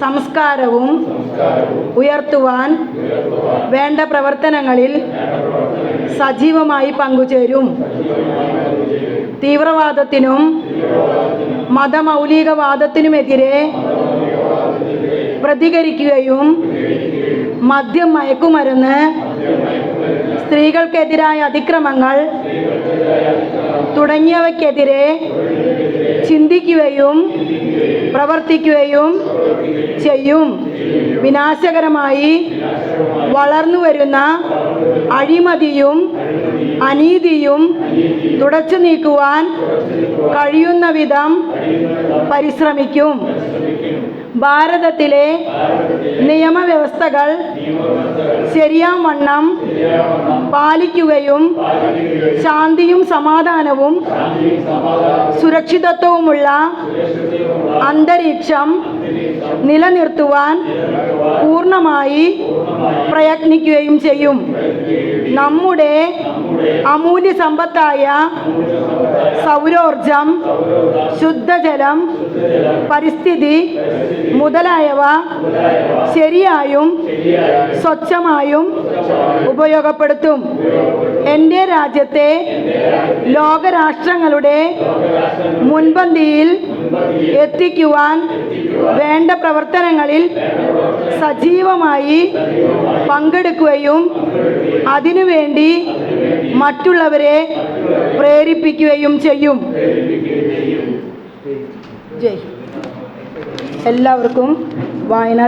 സംസ്കാരവും ഉയർത്തുവാൻ വേണ്ട പ്രവർത്തനങ്ങളിൽ സജീവമായി പങ്കുചേരും. തീവ്രവാദത്തിനും മതമൗലികവാദത്തിനുമെതിരെ പ്രതികരിക്കുകയും മദ്യം മയക്കുമരുന്ന് സ്ത്രീകൾക്കെതിരായ അതിക്രമങ്ങൾ തുടങ്ങിയവയ്ക്കെതിരെ ചിന്തിക്കുകയും പ്രവർത്തിക്കുകയും ചെയ്യും. വിനാശകരമായി വളർന്നു വരുന്ന അഴിമതിയും അനീതിയും തുടച്ചു നീക്കുവാൻ കഴിയുന്ന വിധം പരിശ്രമിക്കും. ഭാരതത്തിലെ നിയമവ്യവസ്ഥകൾ ശരിയാവണ്ണം പാലിക്കുകയും ശാന്തിയും സമാധാനവും സുരക്ഷിതത്വവുമുള്ള അന്തരീക്ഷം നിലനിർത്തുവാൻ പൂർണമായി പ്രയത്നിക്കുകയും ചെയ്യും. നമ്മുടെ അമൂല്യ സമ്പത്തായ സൗരോർജം ശുദ്ധജലം പരിസ്ഥിതി മുതലായവ ശരിയായും സ്വച്ഛമായും ഉപയോഗപ്പെടുത്തും. എന്റെ രാജ്യത്തെ ലോകരാഷ്ട്രങ്ങളുടെ മുൻപന്തിയിൽ എത്തിക്കുവാൻ വേണ്ട പ്രവർത്തനങ്ങളിൽ സജീവമായി പങ്കെടുക്കുകയും അതിനുവേണ്ടി മറ്റുള്ളവരെ പ്രേരിപ്പിക്കുകയും ചെയ്യും. ജയ് എല്ലാവർക്കും വായന